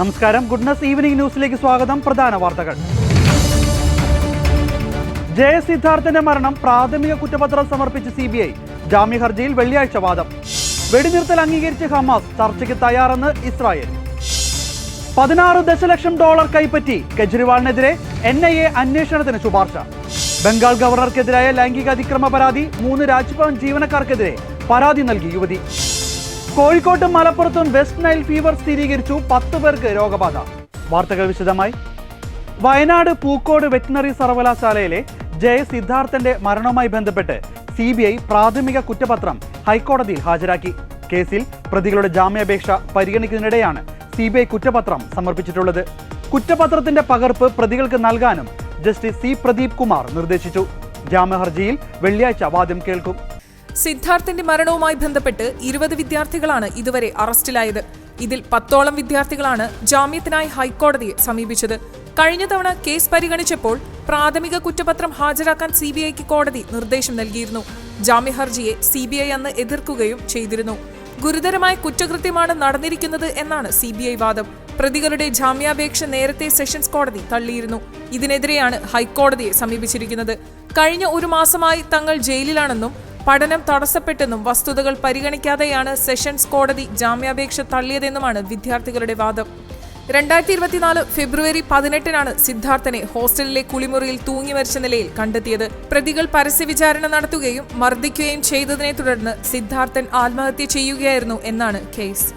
നമസ്കാരം. Goodness evening ന്യൂസിലേക്ക് സ്വാഗതം. പ്രധാന വാർത്തകൾ. ജയ സിദ്ധാർത്ഥന്റെ മരണം പ്രാഥമിക കുറ്റപത്രം സമർപ്പിച്ച് സി ബി ഐ. ജാമ്യ ഹർജിയിൽ വെള്ളിയാഴ്ച വാദം. വെടിനിർത്തൽ അംഗീകരിച്ച് ഹമാസ് ചർച്ചയ്ക്ക് തയ്യാറെന്ന് ഇസ്രായേൽ. പതിനാറ് ദശലക്ഷം ഡോളർ കൈപ്പറ്റി കെജ്രിവാളിനെതിരെ എൻ ഐ എ അന്വേഷണത്തിന് ശുപാർശ. ബംഗാൾ ഗവർണർക്കെതിരായ ലൈംഗിക അതിക്രമ പരാതി മൂന്ന് രാജ്ഭവൻ ജീവനക്കാർക്കെതിരെ പരാതി നൽകി യുവതി. കോഴിക്കോട്ടും മലപ്പുറത്തും വെസ്റ്റ് നൈൽ ഫീവർ സ്ഥിരീകരിച്ചു പത്ത് പേർക്ക് രോഗബാധ. വാർത്തകൾ വിശദമായി. വയനാട് പൂക്കോട് വെറ്റിനറി സർവകലാശാലയിലെ ജയ സിദ്ധാർത്ഥന്റെ മരണവുമായി ബന്ധപ്പെട്ട് സി ബി ഐ പ്രാഥമിക കുറ്റപത്രം ഹൈക്കോടതിയിൽ ഹാജരാക്കി. കേസിൽ പ്രതികളുടെ ജാമ്യാപേക്ഷ പരിഗണിക്കുന്നതിനിടെയാണ് സി ബി ഐ കുറ്റപത്രം സമർപ്പിച്ചിട്ടുള്ളത്. കുറ്റപത്രത്തിന്റെ പകർപ്പ് പ്രതികൾക്ക് നൽകാനും ജസ്റ്റിസ് സി പ്രദീപ് കുമാർ നിർദ്ദേശിച്ചു. ജാമ്യഹർജിയിൽ വെള്ളിയാഴ്ച വാദം കേൾക്കും. സിദ്ധാർത്ഥിന്റെ മരണവുമായി ബന്ധപ്പെട്ട് ഇരുപത് വിദ്യാർത്ഥികളാണ് ഇതുവരെ അറസ്റ്റിലായത്. ഇതിൽ പത്തോളം വിദ്യാർത്ഥികളാണ് ജാമ്യത്തിനായി ഹൈക്കോടതിയെ സമീപിച്ചത്. കഴിഞ്ഞ തവണ കേസ് പരിഗണിച്ചപ്പോൾ പ്രാഥമിക കുറ്റപത്രം ഹാജരാക്കാൻ സി ബി ഐക്ക് കോടതി നിർദ്ദേശം നൽകിയിരുന്നു. ജാമ്യഹർജിയെ സി ബി ഐ അന്ന് എതിർക്കുകയും ചെയ്തിരുന്നു. ഗുരുതരമായ കുറ്റകൃത്യമാണ് നടന്നിരിക്കുന്നത് എന്നാണ് സി ബി ഐ വാദം. പ്രതികളുടെ ജാമ്യാപേക്ഷ നേരത്തെ സെഷൻസ് കോടതി തള്ളിയിരുന്നു. ഇതിനെതിരെയാണ് ഹൈക്കോടതിയെ സമീപിച്ചിരിക്കുന്നത്. കഴിഞ്ഞ ഒരു മാസമായി തങ്ങൾ ജയിലിലാണെന്നും പഠനം തടസ്സപ്പെട്ടെന്നും വസ്തുതകൾ പരിഗണിക്കാതെയാണ് സെഷൻസ് കോടതി ജാമ്യാപേക്ഷ തള്ളിയതെന്നുമാണ് വിദ്യാർത്ഥികളുടെ വാദം. രണ്ടായിരത്തി ഇരുപത്തിനാല് ഫെബ്രുവരി പതിനെട്ടിനാണ് സിദ്ധാർത്ഥനെ ഹോസ്റ്റലിലെ കുളിമുറിയിൽ തൂങ്ങി മരിച്ച നിലയിൽ കണ്ടെത്തിയത്. പ്രതികൾ പരസ്യവിചാരണ നടത്തുകയും മർദ്ദിക്കുകയും ചെയ്തതിനെ തുടർന്ന് സിദ്ധാർത്ഥൻ ആത്മഹത്യ ചെയ്യുകയായിരുന്നു എന്നാണ് കേസ്.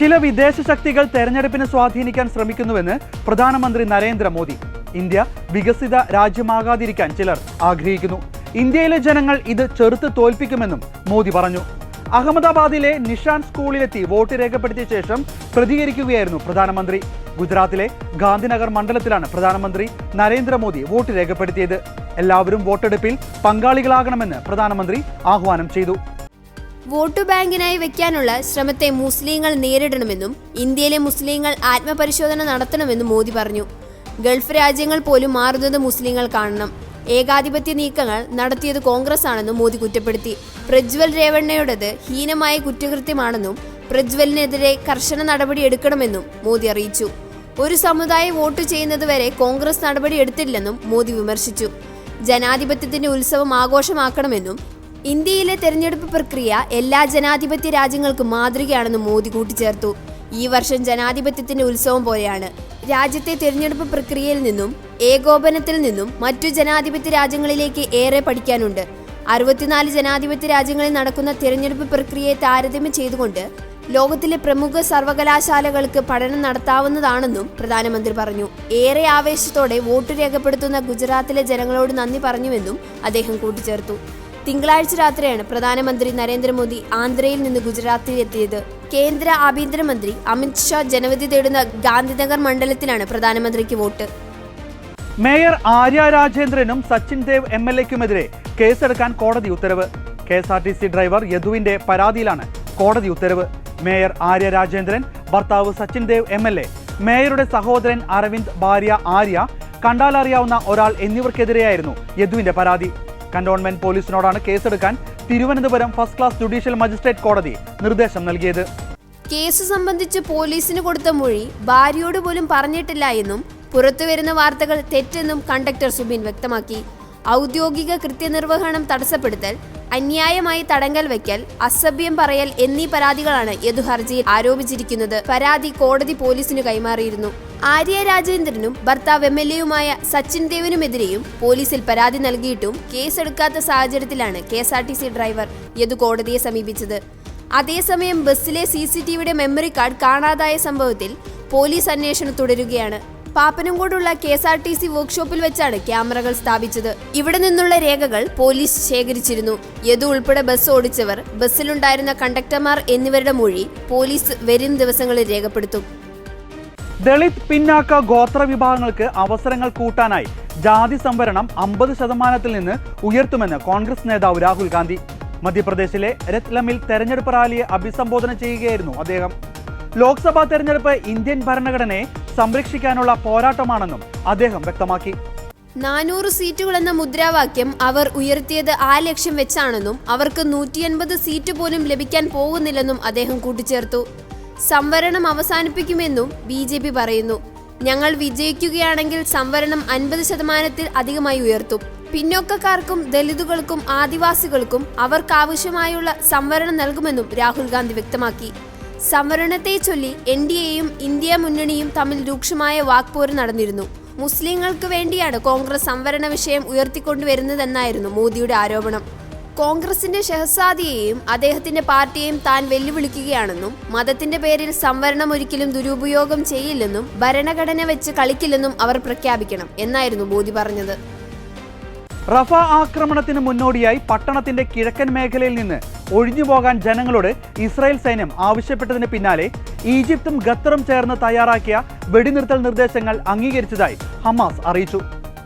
ചില വിദേശ ശക്തികൾ തെരഞ്ഞെടുപ്പിനെ സ്വാധീനിക്കാൻ ശ്രമിക്കുന്നുവെന്ന് പ്രധാനമന്ത്രി നരേന്ദ്രമോദി. ഇന്ത്യ വികസിത രാജ്യമാകാതിരിക്കാൻ ചിലർ ആഗ്രഹിക്കുന്നു. ഇന്ത്യയിലെ ജനങ്ങൾ ഇത് ചെറുത്ത് തോൽപ്പിക്കുമെന്നും മോദി പറഞ്ഞു. അഹമ്മദാബാദിലെ നിഷാൻ സ്കൂളിലെത്തി വോട്ട് രേഖപ്പെടുത്തിയ ശേഷം പ്രതികരിക്കുകയായിരുന്നു പ്രധാനമന്ത്രി. ഗുജറാത്തിലെ ഗാന്ധിനഗർ മണ്ഡലത്തിലാണ് പ്രധാനമന്ത്രി നരേന്ദ്രമോദി വോട്ട് രേഖപ്പെടുത്തിയത്. എല്ലാവരും വോട്ടെടുപ്പിൽ പങ്കാളികളാകണമെന്ന് പ്രധാനമന്ത്രി ആഹ്വാനം ചെയ്തു. വോട്ട് ബാങ്കിനായി വെക്കാനുള്ള ശ്രമത്തെ മുസ്ലിങ്ങൾ നേരിടണമെന്നും ഇന്ത്യയിലെ മുസ്ലിങ്ങൾ ആത്മപരിശോധന നടത്തണമെന്നും മോദി പറഞ്ഞു. ഗൾഫ് രാജ്യങ്ങൾ പോലും മാറുന്നത് മുസ്ലിങ്ങൾ കാണണം. ഏകാധിപത്യ നീക്കങ്ങൾ നടത്തിയത് കോൺഗ്രസ് ആണെന്നും മോദി കുറ്റപ്പെടുത്തി. പ്രജ്വൽ രേവണ്ണയുടേത് ഹീനമായ കുറ്റകൃത്യമാണെന്നും പ്രജ്വലിനെതിരെ കർശന നടപടി എടുക്കണമെന്നും മോദി അറിയിച്ചു. ഒരു സമുദായം വോട്ട് ചെയ്യുന്നതുവരെ കോൺഗ്രസ് നടപടി എടുത്തില്ലെന്നും മോദി വിമർശിച്ചു. ജനാധിപത്യത്തിന്റെ ഉത്സവം ആഘോഷമാക്കണമെന്നും ഇന്ത്യയിലെ തെരഞ്ഞെടുപ്പ് പ്രക്രിയ എല്ലാ ജനാധിപത്യ രാജ്യങ്ങൾക്കും മാതൃകയാണെന്നും മോദി കൂട്ടിച്ചേർത്തു. ഈ വർഷം ജനാധിപത്യത്തിന്റെ ഉത്സവം പോലെയാണ്. രാജ്യത്തെ തിരഞ്ഞെടുപ്പ് പ്രക്രിയയിൽ നിന്നും ഏകോപനത്തിൽ നിന്നും മറ്റു ജനാധിപത്യ രാജ്യങ്ങളിലേക്ക് ഏറെ പഠിക്കാനുണ്ട്. അറുപത്തിനാല് ജനാധിപത്യ രാജ്യങ്ങളിൽ നടക്കുന്ന തിരഞ്ഞെടുപ്പ് പ്രക്രിയയെ താരതമ്യം ചെയ്തുകൊണ്ട് ലോകത്തിലെ പ്രമുഖ സർവകലാശാലകൾക്ക് പഠനം നടത്താവുന്നതാണെന്നും പ്രധാനമന്ത്രി പറഞ്ഞു. ഏറെ ആവേശത്തോടെ വോട്ട് രേഖപ്പെടുത്തുന്ന ഗുജറാത്തിലെ ജനങ്ങളോട് നന്ദി പറഞ്ഞുവെന്നും അദ്ദേഹം കൂട്ടിച്ചേർത്തു. തിങ്കളാഴ്ച രാത്രിയാണ് പ്രധാനമന്ത്രി നരേന്ദ്രമോദി ആന്ധ്രയിൽ നിന്ന് ഗുജറാത്തിൽ എത്തിയത്. കേന്ദ്ര ആഭ്യന്തരമന്ത്രി അമിത്ഷാ ജനവിധി തേടുന്ന ഗാന്ധിനഗർ മണ്ഡലത്തിലാണ് പ്രധാനമന്ത്രിക്ക് വോട്ട്. മേയർ ആര്യ രാജേന്ദ്രനും സച്ചിൻ ദേവ് എം എൽ എക്കുമെതിരെ കേസെടുക്കാൻ കോടതി ഉത്തരവ്. K S R T C driver യദുവിന്റെ പരാതിയിലാണ് കോടതി ഉത്തരവ്. മേയർ ആര്യ രാജേന്ദ്രൻ ഭർത്താവ് Sachin Dev M L A മേയറുടെ സഹോദരൻ അരവിന്ദ് ഭാര്യ ആര്യ കണ്ടാലറിയാവുന്ന ഒരാൾ എന്നിവർക്കെതിരെയായിരുന്നു യദുവിന്റെ പരാതി. കന്റോൺമെന്റ് പോലീസിനോടാണ് കേസെടുക്കാൻ Thiruvananthapuram first class judicial magistrate കോടതി നിർദ്ദേശം നൽകിയത്. കേസ് സംബന്ധിച്ച് പോലീസിന് കൊടുത്ത മൊഴി ഭാര്യയോട് പോലും പറഞ്ഞിട്ടില്ല എന്നും പുറത്തുവരുന്ന വാർത്തകൾ തെറ്റെന്നും കണ്ടക്ടർ സുബിൻ വ്യക്തമാക്കി. ഔദ്യോഗിക കൃത്യനിർവഹണം തടസ്സപ്പെടുത്തൽ അന്യായമായി തടങ്കൽ വയ്ക്കൽ അസഭ്യം പറയൽ എന്നീ പരാതികളാണ് യദു ഹർജിയിൽ ആരോപിച്ചിരിക്കുന്നത്. പരാതി കോടതി പോലീസിന് കൈമാറിയിരുന്നു. ആര്യ രാജേന്ദ്രനും ഭർത്താവ് എം എൽ എയുമായ സച്ചിൻ ദേവിനുമെതിരെയും പോലീസിൽ പരാതി നൽകിയിട്ടും കേസെടുക്കാത്ത സാഹചര്യത്തിലാണ് K S R T C driver Yadu കോടതിയെ സമീപിച്ചത്. അതേസമയം ബസ്സിലെ സി സി ടി വിയുടെ മെമ്മറി കാർഡ് കാണാതായ സംഭവത്തിൽ പോലീസ് അന്വേഷണം തുടരുകയാണ്. പാപ്പനംകോടുള്ള K S R T C വർക്ക്ഷോപ്പിൽ വെച്ചാണ് ക്യാമറകൾ സ്ഥാപിച്ചത്. ഇവിടെ നിന്നുള്ള രേഖകൾ പോലീസ് ശേഖരിച്ചിരുന്നു. യദു ഉൾപ്പെടെ ബസ് ഓടിച്ചവർ ബസ്സിലുണ്ടായിരുന്ന കണ്ടക്ടർമാർ എന്നിവരുടെ മൊഴി പോലീസ് വരും ദിവസങ്ങളിൽ രേഖപ്പെടുത്തും. ദളിത് പിന്നാക്ക ഗോത്ര വിഭാഗങ്ങൾക്ക് അവസരങ്ങൾ കൂട്ടാനായി ജാതി സംവരണം അമ്പത് ശതമാനത്തിൽ നിന്ന് ഉയർത്തുമെന്ന് കോൺഗ്രസ് നേതാവ് രാഹുൽ ഗാന്ധി. മധ്യപ്രദേശിലെ രത്ലമിൽ തെരഞ്ഞെടുപ്പ് റാലിയെ അഭിസംബോധന ചെയ്യുകയായിരുന്നു അദ്ദേഹം. ലോക്സഭാ തെരഞ്ഞെടുപ്പ് ഇന്ത്യൻ ഭരണഘടനയെ സംരക്ഷിക്കാനുള്ള പോരാട്ടമാണെന്നും അദ്ദേഹം വ്യക്തമാക്കി. നാനൂറ് സീറ്റുകൾ എന്ന മുദ്രാവാക്യം അവർ ഉയർത്തിയത് ആ ലക്ഷ്യം വെച്ചാണെന്നും അവർക്ക് നൂറ്റിയൻപത് സീറ്റ് പോലും ലഭിക്കാൻ പോകുന്നില്ലെന്നും അദ്ദേഹം കൂട്ടിച്ചേർത്തു. സംവരണം അവസാനിപ്പിക്കുമെന്നും ബി ജെ പി പറയുന്നു. ഞങ്ങൾ വിജയിക്കുകയാണെങ്കിൽ സംവരണം അൻപത് ശതമാനത്തിൽ അധികമായി ഉയർത്തും. പിന്നോക്കക്കാർക്കും ദലിതുകൾക്കും ആദിവാസികൾക്കും അവർക്കാവശ്യമായുള്ള സംവരണം നൽകുമെന്നും രാഹുൽ ഗാന്ധി വ്യക്തമാക്കി. സംവരണത്തെ ചൊല്ലി എൻ ഡി എയും ഇന്ത്യ മുന്നണിയും തമ്മിൽ രൂക്ഷമായ വാക്പോര് നടന്നിരുന്നു. മുസ്ലിങ്ങൾക്ക് വേണ്ടിയാണ് കോൺഗ്രസ് സംവരണ വിഷയം ഉയർത്തിക്കൊണ്ടുവരുന്നതെന്നായിരുന്നു മോദിയുടെ ആരോപണം. കോൺഗ്രസിന്റെ ഷെഹസാദിയെയും അദ്ദേഹത്തിന്റെ പാർട്ടിയെയും താൻ വെല്ലുവിളിക്കുകയാണെന്നും മതത്തിന്റെ പേരിൽ സംവരണം ഒരിക്കലും ദുരുപയോഗം ചെയ്യില്ലെന്നും ഭരണഘടന വെച്ച് കളിക്കില്ലെന്നും അവർ പ്രഖ്യാപിക്കണം എന്നായിരുന്നു മോദി പറഞ്ഞത്. റഫ ആക്രമണത്തിന് മുന്നോടിയായി പട്ടണത്തിന്റെ കിഴക്കൻ മേഖലയിൽ നിന്ന് ഒഴിഞ്ഞുപോകാൻ ജനങ്ങളോട് ഇസ്രായേൽ സൈന്യം ആവശ്യപ്പെട്ടതിന് പിന്നാലെ ഈജിപ്തും ഖത്തറും ചേർന്ന് തയ്യാറാക്കിയ വെടിനിർത്തൽ നിർദ്ദേശങ്ങൾ അംഗീകരിച്ചതായി ഹമാസ് അറിയിച്ചു.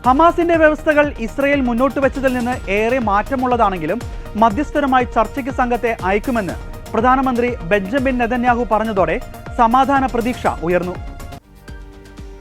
ഹമാസിന്റെ വ്യവസ്ഥകൾ ഇസ്രായേൽ മുന്നോട്ട് വെച്ചതിൽ നിന്ന് ഏറെ മാറ്റമുള്ളതാണെങ്കിലും മധ്യസ്ഥരുമായി ചർച്ചയ്ക്ക് സംഘത്തെ അയക്കുമെന്ന് പ്രധാനമന്ത്രി ബെഞ്ചമിൻ നെതന്യാഹു പറഞ്ഞതോടെ സമാധാന പ്രതീക്ഷ ഉയർന്നു.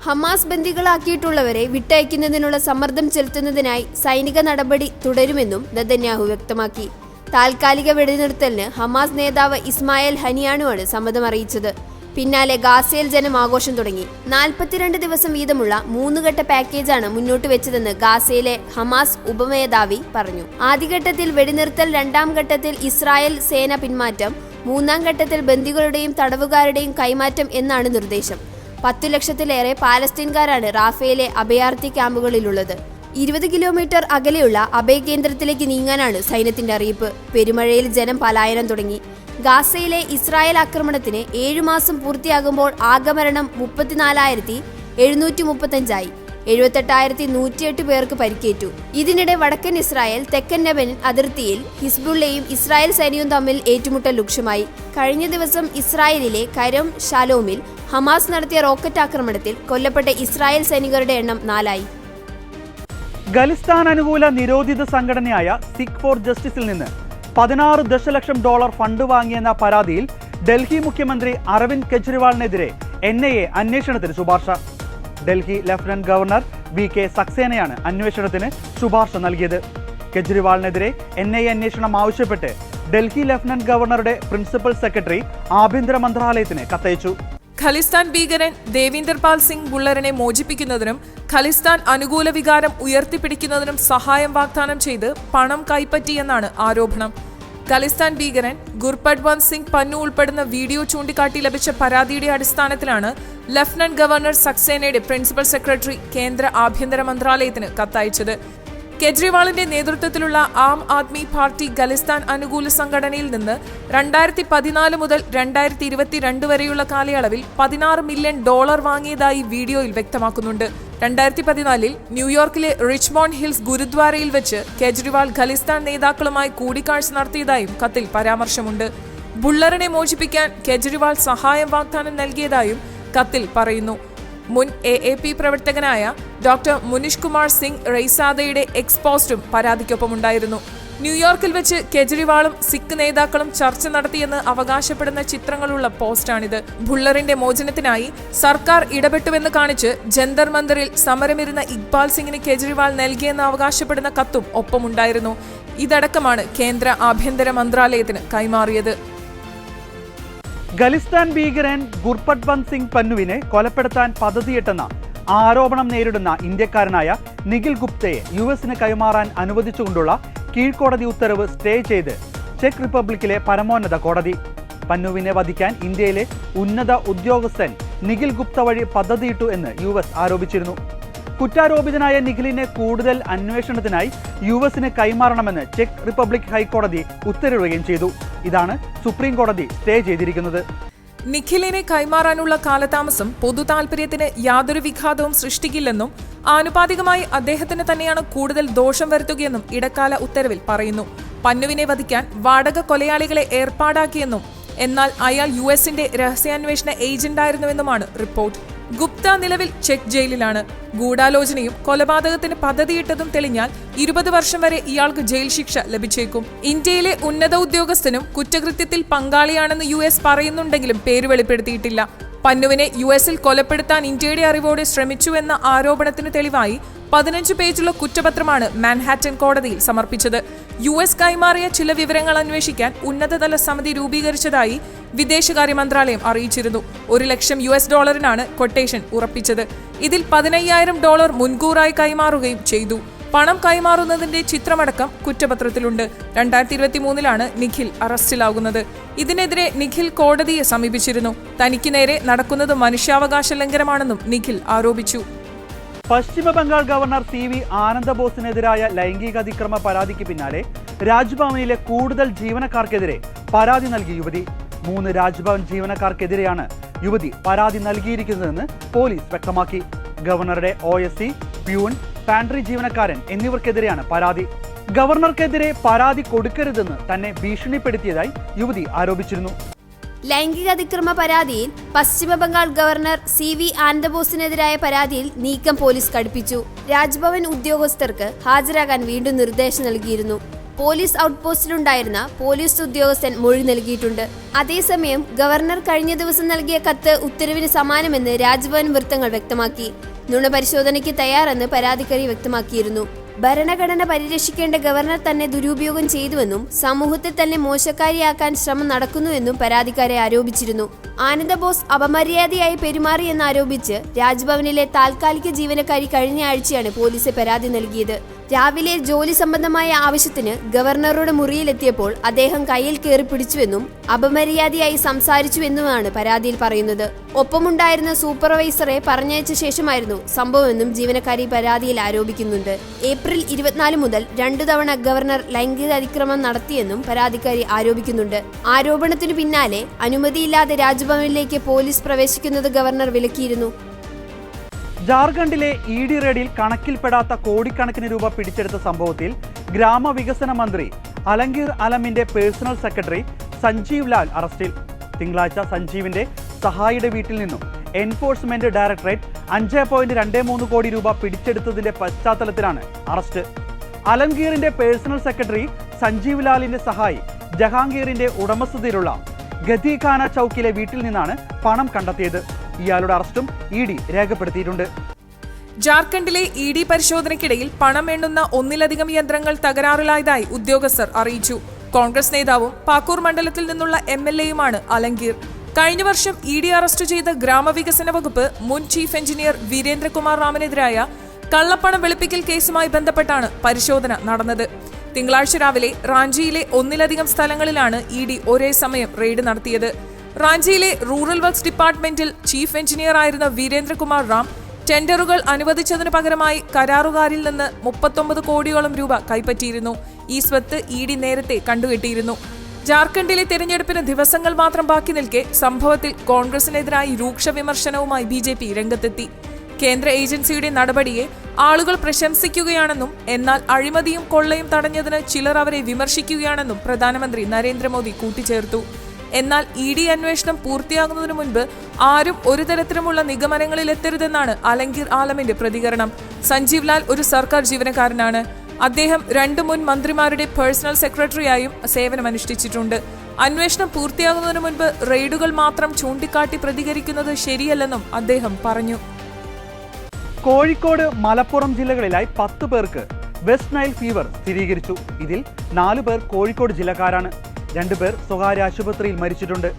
ഹമാസ് ബന്ദികളാക്കിയിട്ടുള്ളവരെ വിട്ടയക്കുന്നതിനുള്ള സമ്മർദ്ദം ചെലുത്തുന്നതിനായി സൈനിക നടപടി തുടരുമെന്നും നെതന്യാഹു വ്യക്തമാക്കി. താൽക്കാലിക വെടിനിർത്തലിന് ഹമാസ് നേതാവ് ഇസ്മായിൽ ഹനിയാനുമാണ് സമ്മതം അറിയിച്ചത്. പിന്നാലെ ഗാസയിൽ ജനം ആഘോഷം തുടങ്ങി. നാൽപ്പത്തിരണ്ട് ദിവസം വീതമുള്ള മൂന്നുഘട്ട പാക്കേജാണ് മുന്നോട്ട് വെച്ചതെന്ന് ഗാസയിലെ ഹമാസ് ഉപമേധാവി പറഞ്ഞു. ആദ്യഘട്ടത്തിൽ വെടിനിർത്തൽ രണ്ടാം ഘട്ടത്തിൽ ഇസ്രായേൽ സേന പിന്മാറ്റം മൂന്നാം ഘട്ടത്തിൽ ബന്ദികളുടെയും തടവുകാരുടെയും കൈമാറ്റം എന്നാണ് നിർദ്ദേശം. പത്തു ലക്ഷത്തിലേറെ പാലസ്തീൻകാരാണ് റാഫയിലെ അഭയാർത്ഥി ക്യാമ്പുകളിലുള്ളത്. ഇരുപത് കിലോമീറ്റർ അകലെയുള്ള അഭയകേന്ദ്രത്തിലേക്ക് നീങ്ങാനാണ് സൈന്യത്തിന്റെ അറിയിപ്പ്. പെരുമഴയിൽ ജനം പലായനം തുടങ്ങി. ഗാസയിലെ ഇസ്രായേൽ ആക്രമണത്തിന് ഏഴു മാസം പൂർത്തിയാകുമ്പോൾ ആകമരണം മുപ്പത്തിനാലായിരത്തി എഴുന്നൂറ്റി മുപ്പത്തഞ്ചായി എഴുപത്തെട്ടായിരത്തി നൂറ്റിയെട്ട് പേർക്ക് പരിക്കേറ്റു. ഇതിനിടെ വടക്കൻ ഇസ്രായേൽ തെക്കൻ ലെബനൻ അതിർത്തിയിൽ ഹിസ്ബുള്ളയും ഇസ്രായേൽ സൈന്യവും തമ്മിൽ ഏറ്റുമുട്ടൽ രൂക്ഷമായി. കഴിഞ്ഞ ദിവസം ഇസ്രായേലിലെ കരം ഷാലോമിൽ ഹമാസ് നടത്തിയ റോക്കറ്റ് ആക്രമണത്തിൽ കൊല്ലപ്പെട്ട ഇസ്രായേൽ സൈനികരുടെ എണ്ണം നാലായി. ഖലിസ്ഥാൻ അനുകൂല നിരോധിത സംഘടനയായ സിഖ് ഫോർ ജസ്റ്റിസിൽ നിന്ന് പതിനാറ് ദശലക്ഷം ഡോളർ ഫണ്ട് വാങ്ങിയെന്ന പരാതിയിൽ ഡൽഹി മുഖ്യമന്ത്രി അരവിന്ദ് കെജ്രിവാളിനെതിരെ എൻ ഐ എ അന്വേഷണത്തിന് ശുപാർശ. Delhi lieutenant governor V K സക്സേനയാണ് അന്വേഷണത്തിന് ശുപാർശ നൽകിയത്. കെജ്രിവാളിനെതിരെ എൻ ഐ അന്വേഷണം ആവശ്യപ്പെട്ട് ഡൽഹി ലഫ്റ്റനന്റ് ഗവർണറുടെ പ്രിൻസിപ്പൽ സെക്രട്ടറി ആഭ്യന്തര മന്ത്രാലയത്തിന് കത്തയച്ചു. ഖലിസ്ഥാൻ ഭീകരൻ ദേവീന്ദർപാൽ സിംഗ് ബുള്ളറിനെ മോചിപ്പിക്കുന്നതിനും ഖലിസ്ഥാൻ അനുകൂല വികാരം ഉയർത്തിപ്പിടിക്കുന്നതിനും സഹായം വാഗ്ദാനം ചെയ്ത് പണം കൈപ്പറ്റിയെന്നാണ് ആരോപണം. ഖലിസ്ഥാൻ ഭീകരൻ ഗുർപഡ്വന്ത് സിംഗ് പന്നു ഉൾപ്പെടുന്ന വീഡിയോ ചൂണ്ടിക്കാട്ടി ലഭിച്ച പരാതിയുടെ അടിസ്ഥാനത്തിലാണ് ലഫ്റ്റനന്റ് ഗവർണർ സക്സേനയുടെ പ്രിൻസിപ്പൽ സെക്രട്ടറി കേന്ദ്ര ആഭ്യന്തര മന്ത്രാലയത്തിന് കത്തയച്ചത്. കെജ്രിവാളിന്റെ നേതൃത്വത്തിലുള്ള ആം ആദ്മി പാർട്ടി ഖലിസ്ഥാൻ അനുകൂല സംഘടനയിൽ നിന്ന് രണ്ടായിരത്തി പതിനാല് മുതൽ രണ്ടായിരത്തി ഇരുപത്തിരണ്ട് വരെയുള്ള കാലയളവിൽ പതിനാറ് മില്യൺ ഡോളർ വാങ്ങിയതായി വീഡിയോയിൽ വ്യക്തമാക്കുന്നുണ്ട്. രണ്ടായിരത്തി പതിനാലിൽ ന്യൂയോർക്കിലെ റിച്ച്മോണ്ട് ഹിൽസ് ഗുരുദ്വാരയിൽ വെച്ച് കെജ്രിവാൾ ഖലിസ്ഥാൻ നേതാക്കളുമായി കൂടിക്കാഴ്ച നടത്തിയതായും കത്തിൽ പരാമർശമുണ്ട്. ബുള്ളറിനെ മോചിപ്പിക്കാൻ കെജ്രിവാൾ സഹായം വാഗ്ദാനം നൽകിയതായും കത്തിൽ പറയുന്നു. മുൻ എ എ പി പ്രവർത്തകനായ ഡോക്ടർ മുനിഷ് കുമാർ സിംഗ് റെയ്സാദയുടെ എക്സ്പോസ്റ്റും പരാതിക്കൊപ്പമുണ്ടായിരുന്നു. ന്യൂയോർക്കിൽ വെച്ച് കെജ്രിവാളും സിഖ് നേതാക്കളും ചർച്ച നടത്തിയെന്ന് അവകാശപ്പെടുന്ന ചിത്രങ്ങളുള്ള പോസ്റ്റാണിത്. ഭുള്ളറിന്റെ മോചനത്തിനായി സർക്കാർ ഇടപെട്ടുവെന്ന് കാണിച്ച് ജന്തർ മന്ദറിൽ സമരമിരുന്ന ഇക്ബാൽ സിംഗിന് കെജ്രിവാൾ നൽകിയെന്ന് അവകാശപ്പെടുന്ന കത്തും ഒപ്പമുണ്ടായിരുന്നു. ഇതടക്കമാണ് കേന്ദ്ര ആഭ്യന്തര മന്ത്രാലയത്തിന് കൈമാറിയത്. ഖലിസ്ഥാൻ ഭീകരൻ ഗുർപട്വന്ത് സിംഗ് പന്നുവിനെ കൊലപ്പെടുത്താൻ പദ്ധതിയിട്ടെന്ന ആരോപണം നേരിടുന്ന ഇന്ത്യക്കാരനായ നിഖിൽ ഗുപ്തയെ യു എസിന് കൈമാറാൻ അനുവദിച്ചുകൊണ്ടുള്ള കീഴ്ക്കോടതി ഉത്തരവ് സ്റ്റേ ചെയ്ത് ചെക്ക് റിപ്പബ്ലിക്കിലെ പരമോന്നത കോടതി. പന്നുവിനെ വധിക്കാൻ ഇന്ത്യയിലെ ഉന്നത ഉദ്യോഗസ്ഥൻ നിഖിൽ ഗുപ്ത വഴി പദ്ധതിയിട്ടു എന്ന് യു ആരോപിച്ചിരുന്നു. കുറ്റാരോപിതനായ നിഖിലിനെ കൂടുതൽ അന്വേഷണത്തിനായി യു എസിന് കൈമാറണമെന്ന് ചെക്ക് റിപ്പബ്ലിക് ഹൈക്കോടതി ഉത്തരവിടുകയും ചെയ്തു. ഇതാണ് സുപ്രീം കോടതി സ്റ്റേ ചെയ്തിരിക്കുന്നത്. നിഖിലിനെ കൈമാറാനുള്ള കാലതാമസം പൊതു താൽപര്യത്തിന് യാതൊരു വിഘാതവും സൃഷ്ടിക്കില്ലെന്നും ആനുപാതികമായി അദ്ദേഹത്തിന് തന്നെയാണ് കൂടുതൽ ദോഷം വരുത്തുകയെന്നും ഇടക്കാല ഉത്തരവിൽ പറയുന്നു. പന്നുവിനെ വധിക്കാൻ വാടക കൊലയാളികളെ ഏർപ്പാടാക്കിയെന്നും എന്നാൽ അയാൾ യു എസിന്റെ രഹസ്യാന്വേഷണ ഏജന്റായിരുന്നുവെന്നുമാണ് റിപ്പോർട്ട്. ഗുപ്ത നിലവിൽ ചെക്ക് ജയിലിലാണ്. ഗൂഢാലോചനയും കൊലപാതകത്തിന് പദ്ധതിയിട്ടതും തെളിഞ്ഞാൽ ഇരുപത് വർഷം വരെ ഇയാൾക്ക് ജയിൽ ശിക്ഷ ലഭിച്ചേക്കും. ഇന്ത്യയിലെ ഉന്നത ഉദ്യോഗസ്ഥനും കുറ്റകൃത്യത്തിൽ പങ്കാളിയാണെന്ന് യു പറയുന്നുണ്ടെങ്കിലും പേര് വെളിപ്പെടുത്തിയിട്ടില്ല. പന്നുവിനെ യു എസിൽ കൊലപ്പെടുത്താൻ ഇന്ത്യയുടെ അറിവോടെ ശ്രമിച്ചുവെന്ന ആരോപണത്തിന് തെളിവായി പതിനഞ്ച് പേജുള്ള കുറ്റപത്രമാണ് മാൻഹാറ്റൻ കോടതിയിൽ സമർപ്പിച്ചത്. യു എസ് കൈമാറിയ ചില വിവരങ്ങൾ അന്വേഷിക്കാൻ ഉന്നതതല സമിതി രൂപീകരിച്ചതായി വിദേശകാര്യ മന്ത്രാലയം അറിയിച്ചിരുന്നു. ഒരു ലക്ഷം യു എസ് ഡോളറിനാണ് കൊട്ടേഷൻ ഉറപ്പിച്ചത്. ഇതിൽ പതിനയ്യായിരം ഡോളർ മുൻകൂറായി കൈമാറുകയും ചെയ്തു. പണം കൈമാറുന്നതിന്റെ ചിത്രമടക്കം കുറ്റപത്രത്തിലുണ്ട്. രണ്ടായിരത്തി ഇരുപത്തി മൂന്നിലാണ് നിഖിൽ അറസ്റ്റിലാകുന്നത്. ഇതിനെതിരെ നിഖിൽ കോടതിയെ സമീപിച്ചിരുന്നു. തനിക്ക് നേരെ നടക്കുന്നത് മനുഷ്യാവകാശ ലംഘനമാണെന്നും നിഖിൽ ആരോപിച്ചു. പശ്ചിമ ബംഗാൾ ഗവർണർ സി വി ആനന്ദബോസിനെതിരായ ലൈംഗിക അതിക്രമ പരാതിക്ക് പിന്നാലെ രാജ്ഭവനിലെ കൂടുതൽ ജീവനക്കാർക്കെതിരെ പരാതി നൽകി യുവതി. മൂന്ന് രാജ്ഭവൻ ജീവനക്കാർക്കെതിരെയാണ് യുവതി പരാതി നൽകിയിരിക്കുന്നതെന്ന് പോലീസ് വ്യക്തമാക്കി. ഗവർണറുടെ O S C peon pantry ജീവനക്കാരൻ എന്നിവർക്കെതിരെയാണ് പരാതി. ഗവർണർക്കെതിരെ പരാതി കൊടുക്കരുതെന്ന് തന്നെ ഭീഷണിപ്പെടുത്തിയതായി യുവതി ആരോപിച്ചിരുന്നു. ലൈംഗിക അതിക്രമ പരാതിയിൽ പശ്ചിമബംഗാൾ ഗവർണർ സി വി ആനന്ദബോസിനെതിരായ പരാതിയിൽ നീക്കം പോലീസ് കടുപ്പിച്ചു. രാജ്ഭവൻ ഉദ്യോഗസ്ഥർക്ക് ഹാജരാകാൻ വീണ്ടും നിർദ്ദേശം നൽകിയിരുന്നു. പോലീസ് ഔട്ട് ഔട്ട്പോസ്റ്റിലുണ്ടായിരുന്ന പോലീസ് ഉദ്യോഗസ്ഥൻ മൊഴി നൽകിയിട്ടുണ്ട്. അതേസമയം ഗവർണർ കഴിഞ്ഞ ദിവസം നൽകിയ കത്ത് ഉത്തരവിന് സമാനമെന്ന് രാജ്ഭവൻ വൃത്തങ്ങൾ വ്യക്തമാക്കി. നുണ പരിശോധനയ്ക്ക് തയ്യാറെന്ന് പരാതിക്കാരി വ്യക്തമാക്കിയിരുന്നു. ഭരണഘടന പരിരക്ഷിക്കേണ്ട ഗവർണർ തന്നെ ദുരുപയോഗം ചെയ്തുവെന്നും സമൂഹത്തെ തന്നെ മോശക്കാരിയാക്കാൻ ശ്രമം നടക്കുന്നുവെന്നും പരാതിക്കാരെ ആരോപിച്ചിരുന്നു. ആനന്ദബോസ് അപമര്യാദയായി പെരുമാറിയെന്നാരോപിച്ച് രാജ്ഭവനിലെ താൽക്കാലിക ജീവനക്കാരി കഴിഞ്ഞ ആഴ്ചയാണ് പോലീസ് പരാതി നൽകിയത്. രാവിലെ ജോലി സംബന്ധമായ ആവശ്യത്തിന് ഗവർണറുടെ മുറിയിലെത്തിയപ്പോൾ അദ്ദേഹം കയ്യിൽ കയറി പിടിച്ചുവെന്നും അപമര്യാദയായി സംസാരിച്ചുവെന്നുമാണ് പരാതിയിൽ പറയുന്നത്. ഒപ്പമുണ്ടായിരുന്ന സൂപ്പർവൈസറെ പറഞ്ഞയച്ച ശേഷമായിരുന്നു സംഭവമെന്നും ജീവനക്കാരി പരാതിയിൽ ആരോപിക്കുന്നുണ്ട്. ഏപ്രിൽ ഇരുപത്തിനാല് മുതൽ രണ്ടു തവണ ഗവർണർ ലൈംഗിക അതിക്രമം നടത്തിയെന്നും പരാതിക്കാരി ആരോപിക്കുന്നുണ്ട്. ആരോപണത്തിനു പിന്നാലെ അനുമതിയില്ലാതെ രാജ്ഭവനിലേക്ക് പോലീസ് പ്രവേശിക്കുന്നത് ഗവർണർ വിലക്കിയിരുന്നു. ജാർഖണ്ഡിലെ ഇ ഡി റെയ്ഡിൽ കണക്കിൽപ്പെടാത്ത കോടിക്കണക്കിന് രൂപ പിടിച്ചെടുത്ത സംഭവത്തിൽ ഗ്രാമവികസന മന്ത്രി അലങ്കീർ അലമിന്റെ പേഴ്സണൽ സെക്രട്ടറി സഞ്ജീവ് ലാൽ അറസ്റ്റിൽ. തിങ്കളാഴ്ച സഞ്ജീവിന്റെ സഹായിയുടെ വീട്ടിൽ നിന്നും എൻഫോഴ്സ്മെന്റ് ഡയറക്ടറേറ്റ് അഞ്ച് പോയിന്റ് രണ്ട് മൂന്ന് കോടി രൂപ പിടിച്ചെടുത്തതിന്റെ പശ്ചാത്തലത്തിലാണ് അറസ്റ്റ്. അലംഗീറിന്റെ പേഴ്സണൽ സെക്രട്ടറി സഞ്ജീവ് ലാലിന്റെ സഹായി ജഹാംഗീറിന്റെ ഉടമസ്ഥതയിലുള്ള ഗതികാന ചൌക്കിലെ വീട്ടിൽ നിന്നാണ് പണം കണ്ടെത്തിയത്. ഇയാളുടെ അറസ്റ്റും ഇ ഡി രേഖപ്പെടുത്തിയിട്ടുണ്ട്. ജാർഖണ്ഡിലെ ഇ ഡി പരിശോധനയ്ക്കിടയിൽ പണം എണ്ണുന്ന ഒന്നിലധികം യന്ത്രങ്ങൾ തകരാറിലായതായി ഉദ്യോഗസ്ഥർ അറിയിച്ചു. കോൺഗ്രസ് നേതാവും പാക്കൂർ മണ്ഡലത്തിൽ നിന്നുള്ള എം എൽ എയുമാണ് അലങ്കീർ. കഴിഞ്ഞ വർഷം ഇ ഡി അറസ്റ്റ് ചെയ്ത ഗ്രാമവികസന വകുപ്പ് മുൻ ചീഫ് എഞ്ചിനീയർ വീരേന്ദ്രകുമാർ റാമിനെതിരായ കള്ളപ്പണം വെളുപ്പിക്കൽ കേസുമായി ബന്ധപ്പെട്ടാണ് പരിശോധന നടന്നത്. തിങ്കളാഴ്ച രാവിലെ റാഞ്ചിയിലെ ഒന്നിലധികം സ്ഥലങ്ങളിലാണ് ഇ ഡി ഒരേ സമയം റെയ്ഡ് നടത്തിയത്. റാഞ്ചിയിലെ റൂറൽ വർക്ക്സ് ഡിപ്പാർട്ട്മെന്റിൽ ചീഫ് എഞ്ചിനീയർ ആയിരുന്ന വീരേന്ദ്രകുമാർ റാം ടെൻഡറുകൾ അനുവദിച്ചതിനു പകരമായി കരാറുകാരിൽ നിന്ന് മുപ്പത്തൊമ്പത് കോടിയോളം രൂപ കൈപ്പറ്റിയിരുന്നു. ഈ സ്വത്ത് ഇ ഡി നേരത്തെ കണ്ടുകെട്ടിയിരുന്നു. ജാർഖണ്ഡിലെ തെരഞ്ഞെടുപ്പിന് ദിവസങ്ങൾ മാത്രം ബാക്കി നിൽക്കെ സംഭവത്തിൽ കോൺഗ്രസിനെതിരായി രൂക്ഷ വിമർശനവുമായി ബി ജെ പി രംഗത്തെത്തി. കേന്ദ്ര ഏജൻസിയുടെ നടപടിയെ ആളുകൾ പ്രശംസിക്കുകയാണെന്നും എന്നാൽ അഴിമതിയും കൊള്ളയും തടഞ്ഞതിന് ചിലർ അവരെ വിമർശിക്കുകയാണെന്നും പ്രധാനമന്ത്രി നരേന്ദ്രമോദി കൂട്ടിച്ചേർത്തു. എന്നാൽ ഇ ഡി അന്വേഷണം പൂർത്തിയാകുന്നതിനു മുൻപ് ആരും ഒരു തരത്തിലുമുള്ള നിഗമനങ്ങളിൽ എത്തരുതെന്നാണ് അലങ്കീർ ആലമിന്റെ പ്രതികരണം. സഞ്ജീവ് ലാൽ ഒരു സർക്കാർ ജീവനക്കാരനാണ്. അദ്ദേഹം രണ്ട് മുൻ മന്ത്രിമാരുടെ പേഴ്സണൽ സെക്രട്ടറിയായും സേവനമനുഷ്ഠിച്ചിട്ടുണ്ട്. അന്വേഷണം പൂർത്തിയാകുന്നതിനു മുൻപ് റെയ്ഡുകൾ മാത്രം ചൂണ്ടിക്കാട്ടി പ്രതികരിക്കുന്നത് ശരിയല്ലെന്നും അദ്ദേഹം പറഞ്ഞു. കോഴിക്കോട് മലപ്പുറം ജില്ലകളിലായി പത്ത് പേർക്ക് വെസ്റ്റ് നൈൽ ഫീവർ സ്ഥിരീകരിച്ചു. ഇതിൽ നാലു പേർ കോഴിക്കോട് ജില്ലക്കാരാണ്. രണ്ടുപേർ സ്വകാര്യ ആശുപത്രിയിൽ മരിച്ചിട്ടുണ്ട്.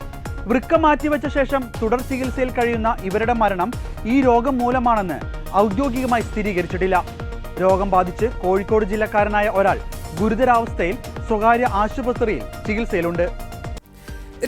വൃക്ക മാറ്റിവെച്ച ശേഷം തുടർ ചികിത്സയിൽ കഴിയുന്ന ഇവരുടെ മരണം ഈ രോഗം മൂലമാണെന്ന് ഔദ്യോഗികമായി സ്ഥിരീകരിച്ചിട്ടില്ല. രോഗം ബാധിച്ച് കോഴിക്കോട് ജില്ലക്കാരനായ ഒരാൾ ഗുരുതരാവസ്ഥയിൽ സ്വകാര്യ ആശുപത്രിയിൽ ചികിത്സയിലുണ്ട്.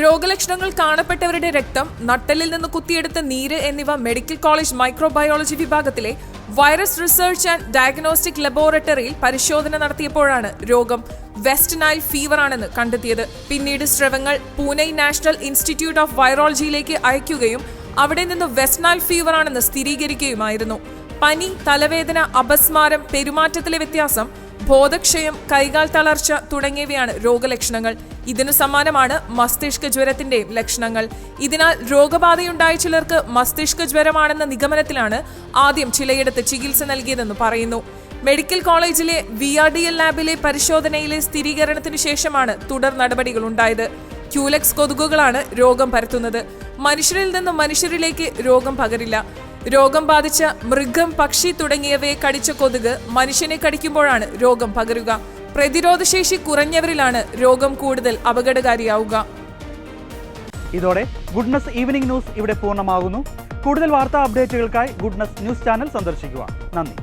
രോഗലക്ഷണങ്ങൾ കാണപ്പെട്ടവരുടെ രക്തം നട്ടലിൽ നിന്ന് കുത്തിയെടുത്ത നീര് എന്നിവ മെഡിക്കൽ കോളേജ് മൈക്രോബയോളജി വിഭാഗത്തിലെ വൈറസ് റിസർച്ച് ആൻഡ് ഡയഗ്നോസ്റ്റിക് ലബോറട്ടറിയിൽ പരിശോധന നടത്തിയപ്പോഴാണ് രോഗം വെസ്റ്റ് നൈൽ ഫീവറാണെന്ന് കണ്ടെത്തിയത്. പിന്നീട് സ്രവങ്ങൾ പൂനെ നാഷണൽ ഇൻസ്റ്റിറ്റ്യൂട്ട് ഓഫ് വൈറോളജിയിലേക്ക് അയക്കുകയും അവിടെ നിന്ന് വെസ്റ്റ് നൈൽ ഫീവറാണെന്ന് സ്ഥിരീകരിക്കുകയുമായിരുന്നു. പനി തലവേദന അപസ്മാരം പെരുമാറ്റത്തിലെ വ്യത്യാസം ബോധക്ഷയം കൈകാൽ തളർച്ച തുടങ്ങിയവയാണ് രോഗലക്ഷണങ്ങൾ. ഇതിനു സമാനമാണ് മസ്തിഷ്ക ജ്വരത്തിന്റെയും ലക്ഷണങ്ങൾ. ഇതിനാൽ രോഗബാധയുണ്ടായ ചിലർക്ക് മസ്തിഷ്ക ജ്വരമാണെന്ന നിഗമനത്തിലാണ് ആദ്യം ചിലയിടത്ത് ചികിത്സ നൽകിയതെന്ന് പറയുന്നു. മെഡിക്കൽ കോളേജിലെ വി ആർ ഡി എൽ ലാബിലെ പരിശോധനയിലെ സ്ഥിരീകരണത്തിന് ശേഷമാണ് തുടർ നടപടികൾ ഉണ്ടായത്. ക്യൂലെക്സ് കൊതുകുകളാണ് രോഗം പരത്തുന്നത്. മനുഷ്യരിൽ നിന്ന് മനുഷ്യരിലേക്ക് രോഗം പകരില്ല. രോഗം ബാധിച്ച മൃഗം പക്ഷി തുടങ്ങിയവയെ കടിച്ച കൊതുക് മനുഷ്യനെ കടിക്കുമ്പോഴാണ് രോഗം പകരുക. പ്രതിരോധശേഷി കുറഞ്ഞവരിലാണ് രോഗം കൂടുതൽ അപകടകാരിയാവുക. ഇതോടെ ഗുഡ്നസ് ഈവനിംഗ് ന്യൂസ് ഇവിടെ പൂർണമാകുന്നു. കൂടുതൽ വാർത്താ അപ്ഡേറ്റുകൾക്കായി ഗുഡ്നസ് ന്യൂസ് ചാനൽ സന്ദർശിക്കുക. നന്ദി.